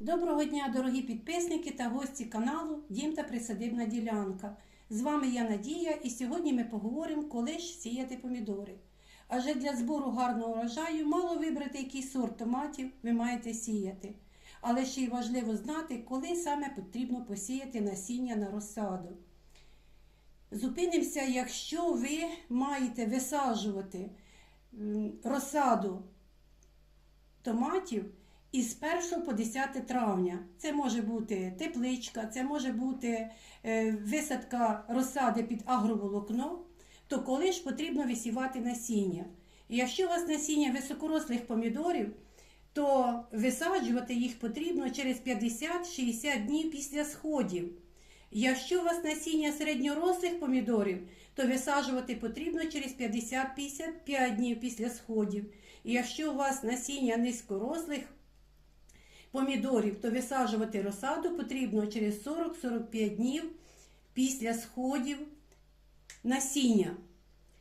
Доброго дня, дорогі підписники та гості каналу Дім та Присадибна ділянка. З вами я Надія, і сьогодні ми поговоримо, коли ж сіяти помідори. Адже для збору гарного урожаю мало вибрати, який сорт томатів ви маєте сіяти. Але ще й важливо знати, коли саме потрібно посіяти насіння на розсаду. Зупинимося, якщо ви маєте висаджувати розсаду томатів із 1 по 10 травня. Це може бути тепличка, це може бути е, висадка розсади під агроволокно. То коли ж потрібно висівати насіння? Якщо у вас насіння високорослих помідорів, то висаджувати їх потрібно через 50-60 днів після сходів. Якщо у вас насіння середньорослих помідорів, то висаджувати потрібно через 50-55 днів після сходів. Якщо у вас насіння низькорослих помідорів, то висаджувати розсаду потрібно через 40-45 днів після сходів насіння.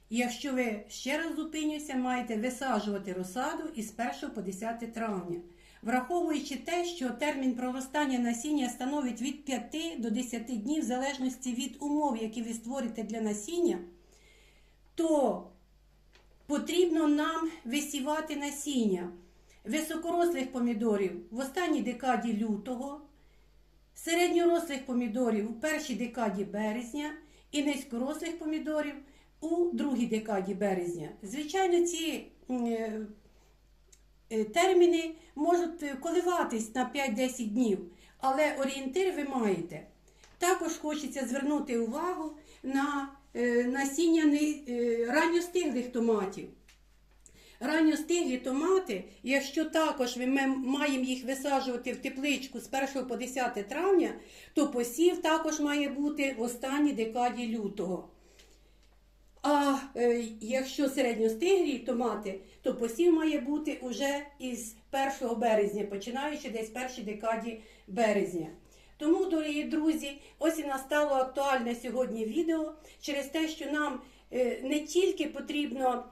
І якщо ви ще раз зупинюся, маєте висаджувати розсаду із 1 по 10 травня. Враховуючи те, що термін проростання насіння становить від 5 до 10 днів, в залежності від умов, які ви створите для насіння, то потрібно нам висівати насіння високорослих помідорів в останній декаді лютого, середньорослих помідорів у першій декаді березня і низькорослих помідорів у другій декаді березня. Звичайно, ці е, е, терміни можуть коливатись на 5-10 днів, але орієнтир ви маєте. Також хочеться звернути увагу на е, насіння ранньостиглих томатів. Ранньостиглі томати, якщо також ми маємо їх висаджувати в тепличку з 1 по 10 травня, то посів також має бути в останній декаді лютого. А е, якщо середньостиглі томати, то посів має бути уже із 1 березня, починаючи десь першій декаді березня. Тому, дорогі друзі, ось і настало актуальне сьогодні відео через те, що нам е, не тільки потрібно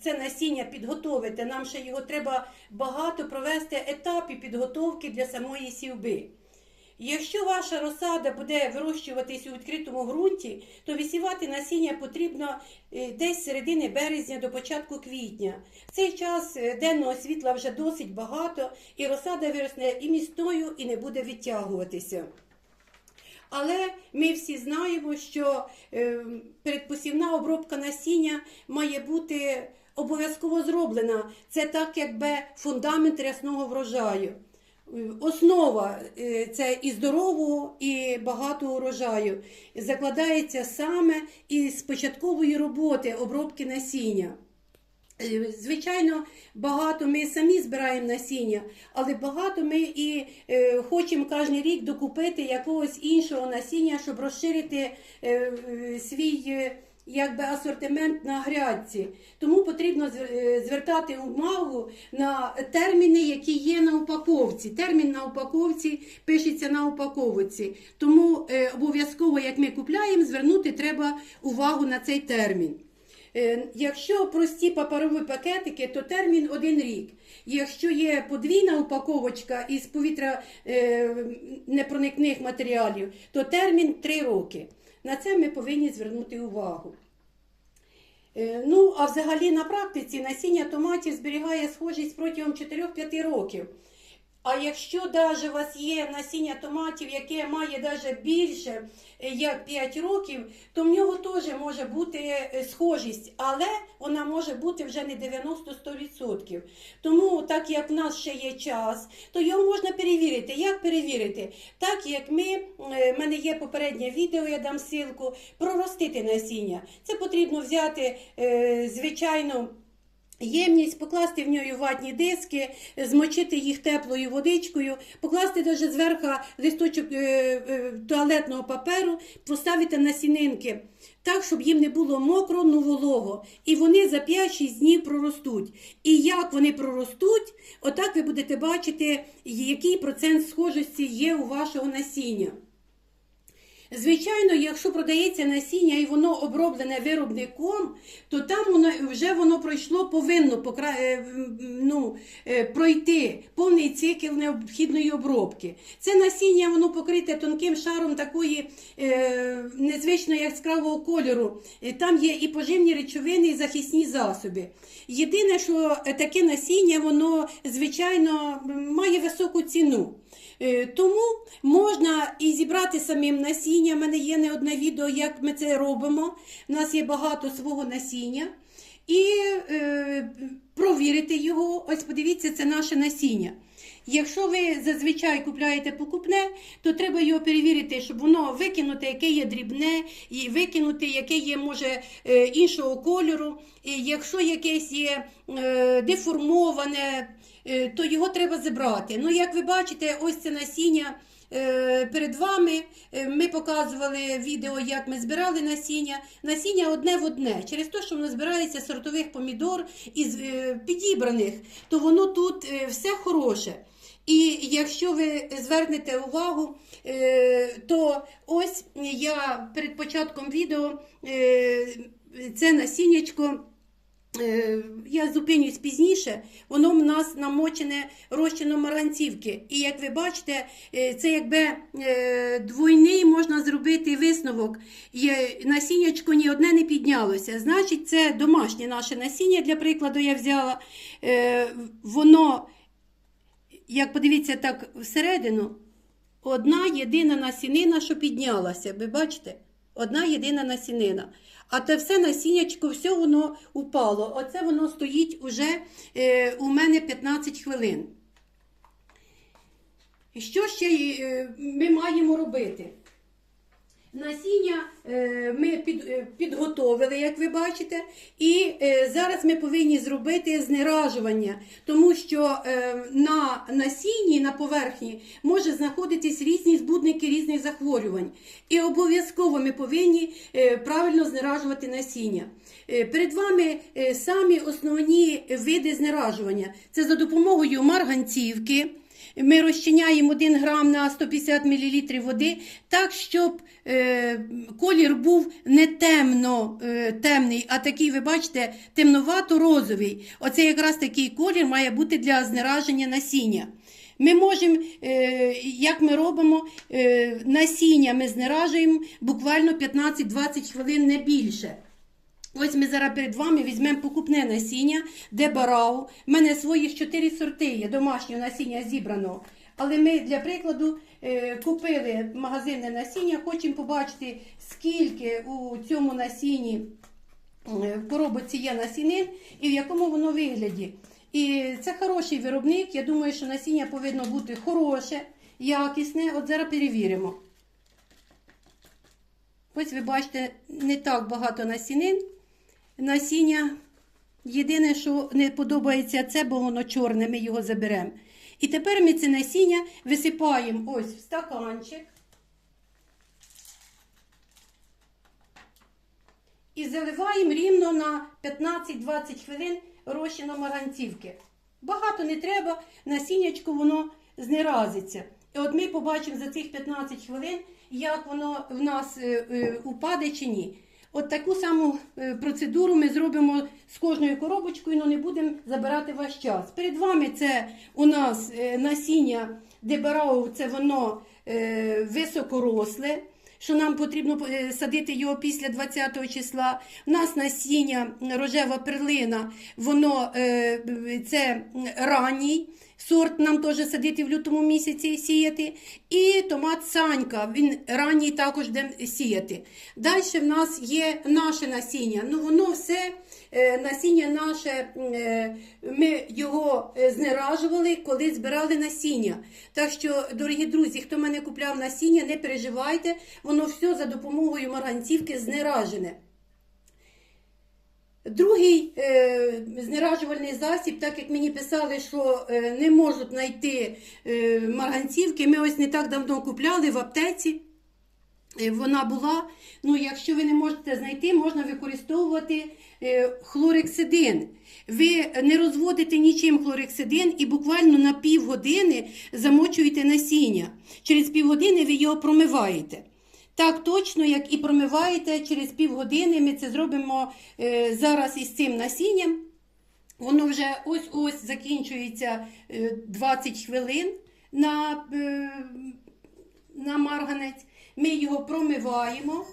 це насіння підготовити, нам ще його треба багато провести етапів підготовки для самої сівби. Якщо ваша розсада буде вирощуватись у відкритому ґрунті, то висівати насіння потрібно е, десь з середини березня до початку квітня. В цей час е, денного світла вже досить багато, і розсада виросне і містою, і не буде відтягуватися. Але ми всі знаємо, що е, передпосівна обробка насіння має бути обов'язково зроблена. Це так, якби фундамент рясного врожаю. Основа е, це і здорового, і багатого урожаю закладається саме із початкової роботи обробки насіння. Е, Звичайно, багато ми самі збираємо насіння, але багато ми і е, хочемо кожен рік докупити якогось іншого насіння, щоб розширити е, е, свій е, якби асортимент на грядці. Тому потрібно е, звертати увагу на терміни, які є на упаковці. Термін на упаковці пишеться на упаковці. Тому е, обов'язково, як ми купляємо, звернути треба увагу на цей термін. Е, Якщо прості паперові пакетики, то термін один рік. Якщо є подвійна упаковочка із повітря е, непроникних матеріалів, то термін 3 роки. На це ми повинні звернути увагу. Е, Ну, а взагалі на практиці насіння томатів зберігає схожість протягом 4-5 років. А якщо навіть у вас є насіння томатів, яке має навіть більше е, як 5 років, то в нього теж може бути е, схожість, але вона може бути вже не 90-100%. Тому, так як в нас ще є час, то його можна перевірити. Як перевірити? Так як ми, е, в мене є попереднє відео, я дам ссылку, проростити насіння. Це потрібно взяти, звичайно. Ємність, покласти в нього ватні диски, змочити їх теплою водичкою, покласти навіть зверху листочок е, е, туалетного паперу, поставити насінинки так, щоб їм не було мокро, ну волого. І вони за 5-6 днів проростуть. І як вони проростуть, отак ви будете бачити, який процент схожості є у вашого насіння. Звичайно, якщо продається насіння і воно оброблене виробником, то там воно вже воно пройшло, повинно покра... е, ну, е, пройти повний цикл необхідної обробки. Це насіння воно покрите тонким шаром такої е, незвично яскравого кольору. Там є і поживні речовини, і захисні засоби. Єдине, що таке насіння, воно звичайно має високу ціну. Е, Тому можна і зібрати самим насіння. У мене є не одне відео, як ми це робимо. У нас є багато свого насіння. І е, провірити його. Ось подивіться, це наше насіння. Якщо ви зазвичай купляєте покупне, то треба його перевірити, щоб воно викинути, яке є дрібне, і викинути, яке є, може, е, іншого кольору. І якщо якесь є е, деформоване, е, то його треба забрати. Ну, як ви бачите, ось це насіння. Перед вами ми показували відео, як ми збирали насіння. Насіння одне в одне. Через те, що воно збирається з сортових помідор із підібраних, то воно тут все хороше. І якщо ви звернете увагу, е, то ось я перед початком відео е, це насіннячко. Е, Я зупинюсь пізніше, воно в нас намочене розчином маранцівки. І як ви бачите, це якби двойний можна зробити висновок. Насіннячко ні одне не піднялося. Значить, це домашнє наше насіння, для прикладу, я взяла. Воно, як подивіться так всередину, одна єдина насінина, що піднялася. Ви бачите? Одна єдина насінина. А те все насіннячко, все воно упало. Оце воно стоїть уже е, у мене 15 хвилин. Що ще е, ми маємо робити? Насіння е, ми е, підготовили, як ви бачите, і е, зараз ми повинні зробити знеражування, тому що на насінні, на поверхні може знаходитись різні збудники різних захворювань. І обов'язково ми повинні правильно знеражувати насіння. Перед вами самі основні види знеражування. Це за допомогою марганцівки. Ми розчиняємо 1 грам на 150 мл води, так, щоб е, колір був не темно е, темний, а такий, ви бачите, темновато-розовий. Оце якраз такий колір має бути для знераження насіння. Ми можемо, е, як ми робимо, е, насіння ми знеражуємо буквально 15-20 хвилин, не більше. Ось ми зараз перед вами візьмемо покупне насіння, де барау. У мене своїх чотири сорти є домашнього насіння зібраного. Але ми для прикладу е, купили магазинне насіння, хочемо побачити, скільки у цьому насінні е, в коробці є насінин і в якому воно вигляді. І це хороший виробник. Я думаю, що насіння повинно бути хороше, якісне. От зараз перевіримо. Ось ви бачите, не так багато насінин. Насіння. Єдине, що не подобається, це, бо воно чорне, ми його заберемо. І тепер ми це насіння висипаємо ось в стаканчик. І заливаємо рівно на 15-20 хвилин розчином маранцівки. Багато не треба, насіннячко воно знеразиться. І от ми побачимо за цих 15 хвилин, як воно в нас е, е, упаде чи ні. От таку саму е, процедуру ми зробимо з кожною коробочкою, але не будемо забирати ваш час. Перед вами це у нас е, насіння дебарау, це воно е, високоросле, що нам потрібно е, садити його після 20 числа. У нас насіння рожева перлина, воно е, це ранній. Сорт нам теж садити в лютому місяці сіяти. І томат Санька, він ранній також де сіяти. Далі в нас є наше насіння. Ну воно все насіння наше, е, ми його е, знеражували, коли збирали насіння. Так що, дорогі друзі, хто мене купляв насіння, не переживайте, воно все за допомогою марганцівки знеражене. Другий е, знеражувальний засіб, так як мені писали, що е, не можуть знайти е, марганцівки, ми ось не так давно купляли в аптеці. Е, Вона була. Ну, якщо ви не можете знайти, можна використовувати е, хлорексидин. Ви не розводите нічим хлорексидин і буквально на півгодини замочуєте насіння. Через півгодини ви його промиваєте. Так точно, як і промиваєте через півгодини. Ми це зробимо е, зараз із цим насінням. Воно вже ось-ось закінчується е, 20 хвилин на, на марганець. Ми його промиваємо.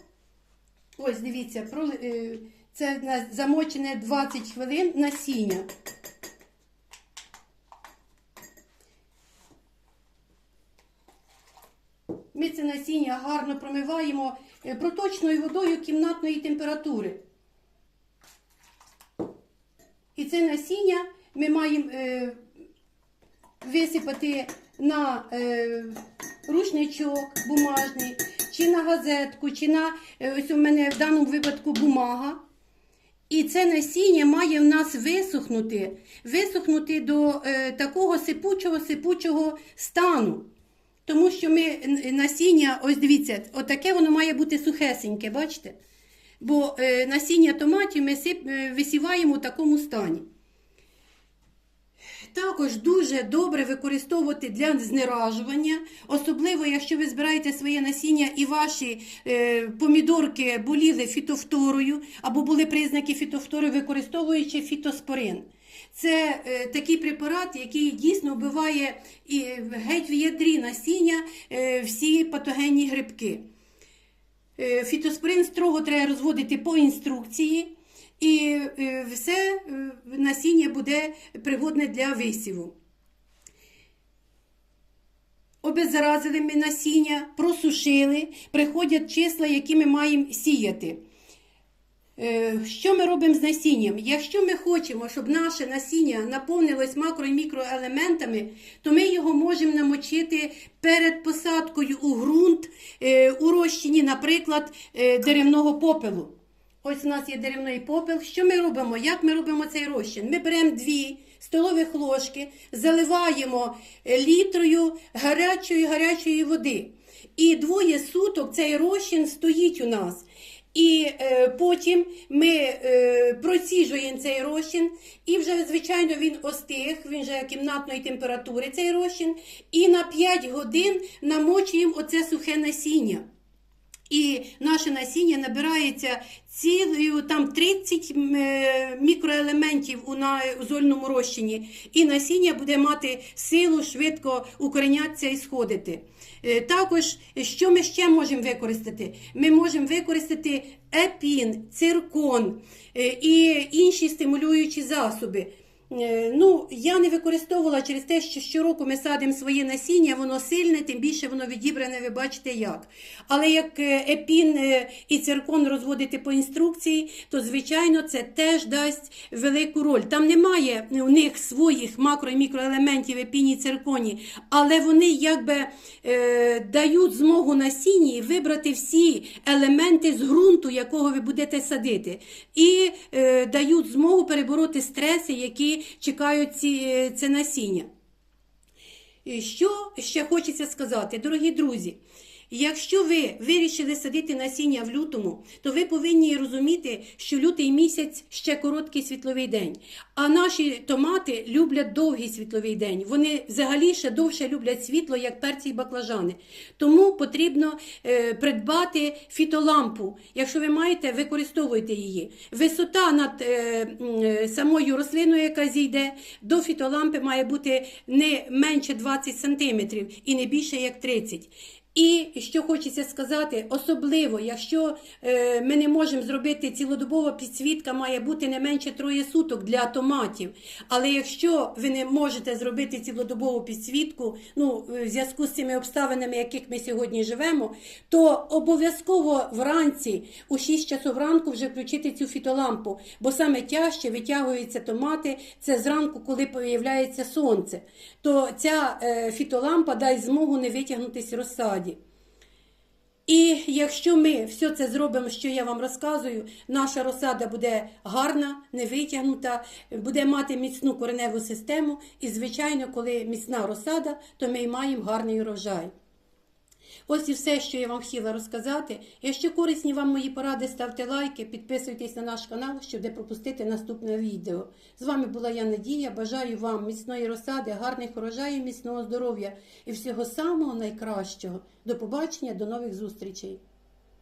Ось, дивіться, е, це замочене 20 хвилин насіння. Ми це насіння гарно промиваємо е, проточною водою кімнатної температури. І це насіння ми маємо е, висипати на рушничок бумажний, чи на газетку, чи на е, ось у мене в даному випадку бумага. І це насіння має в нас висохнути, висохнути до е, такого сипучого сипучого стану. Тому що ми насіння, ось дивіться, отаке воно має бути сухесеньке, бачите? Бо е, насіння томатів ми сип, е, висіваємо у такому стані. Також дуже добре використовувати для знеражування, особливо якщо ви збираєте своє насіння і ваші е, помідорки боліли фітофторою або були признаки фітофтори, використовуючи фітоспорин. Це е, такий препарат, який дійсно вбиває і геть в ядрі насіння е, всі патогенні грибки. Е, Фітоспорин строго треба розводити по інструкції, і е, все е, насіння буде пригодне для висіву. Обеззаразили ми насіння, просушили, приходять числа, які ми маємо сіяти. Е, Що ми робимо з насінням? Якщо ми хочемо, щоб наше насіння наповнилось макро і мікроелементами, то ми його можемо намочити перед посадкою у ґрунт у розчині, наприклад, деревного попелу. Ось у нас є деревний попел. Що ми робимо? Як ми робимо цей розчин? Ми беремо дві столових ложки, заливаємо е, літрою гарячої гарячої води. І двоє суток цей розчин стоїть у нас. І е, потім ми е, проціжуємо цей розчин, і вже, звичайно, він остиг, він вже кімнатної температури, цей розчин. І на 5 годин намочуємо оце сухе насіння. І наше насіння набирається цілою там 30 е, мікроелементів у назольному розчині, і насіння буде мати силу швидко укоренятися і сходити. Е, Також, що ми ще можемо використати? Ми можемо використати епін, циркон е, і інші стимулюючі засоби. Е, Ну, я не використовувала через те, що щороку ми садимо своє насіння, воно сильне, тим більше воно відібране, ви бачите як. Але як е, епін е, і циркон розводити по інструкції, то звичайно це теж дасть велику роль. Там немає у них своїх макро і мікроелементів епіні і цирконі, але вони якби е, дають змогу насінні вибрати всі елементи з ґрунту, якого ви будете садити, і е, дають змогу перебороти стреси, які чекають ці, е, це насіння. Що ще хочеться сказати, дорогі друзі? Якщо ви вирішили садити насіння в лютому, то ви повинні розуміти, що лютий місяць ще короткий світловий день. А наші томати люблять довгий світловий день. Вони взагалі ще довше люблять світло, як перці і баклажани. Тому потрібно е, придбати фітолампу. Якщо ви маєте, використовуйте її. Висота над е, е, самою рослиною, яка зійде, до фітолампи має бути не менше 20 см і не більше як 30 і що хочеться сказати, особливо, якщо е, ми не можемо зробити цілодобова підсвітка, має бути не менше троє суток для томатів. Але якщо ви не можете зробити цілодобову підсвітку, ну в зв'язку з цими обставинами, яких ми сьогодні живемо, то обов'язково вранці у 6 часов ранку вже включити цю фітолампу, бо саме тяжче витягуються томати. Це зранку, коли появляється сонце. То ця е, фітолампа дасть змогу не витягнутися розсаді. І якщо ми все це зробимо, що я вам розказую, наша розсада буде гарна, не витягнута, буде мати міцну кореневу систему. І, звичайно, коли міцна розсада, то ми й маємо гарний урожай. Ось і все, що я вам хотіла розказати. Якщо корисні вам мої поради, ставте лайки, підписуйтесь на наш канал, щоб не пропустити наступне відео. З вами була я Надія. Бажаю вам міцної розсади, гарних урожаїв, міцного здоров'я і всього самого найкращого. До побачення, до нових зустрічей!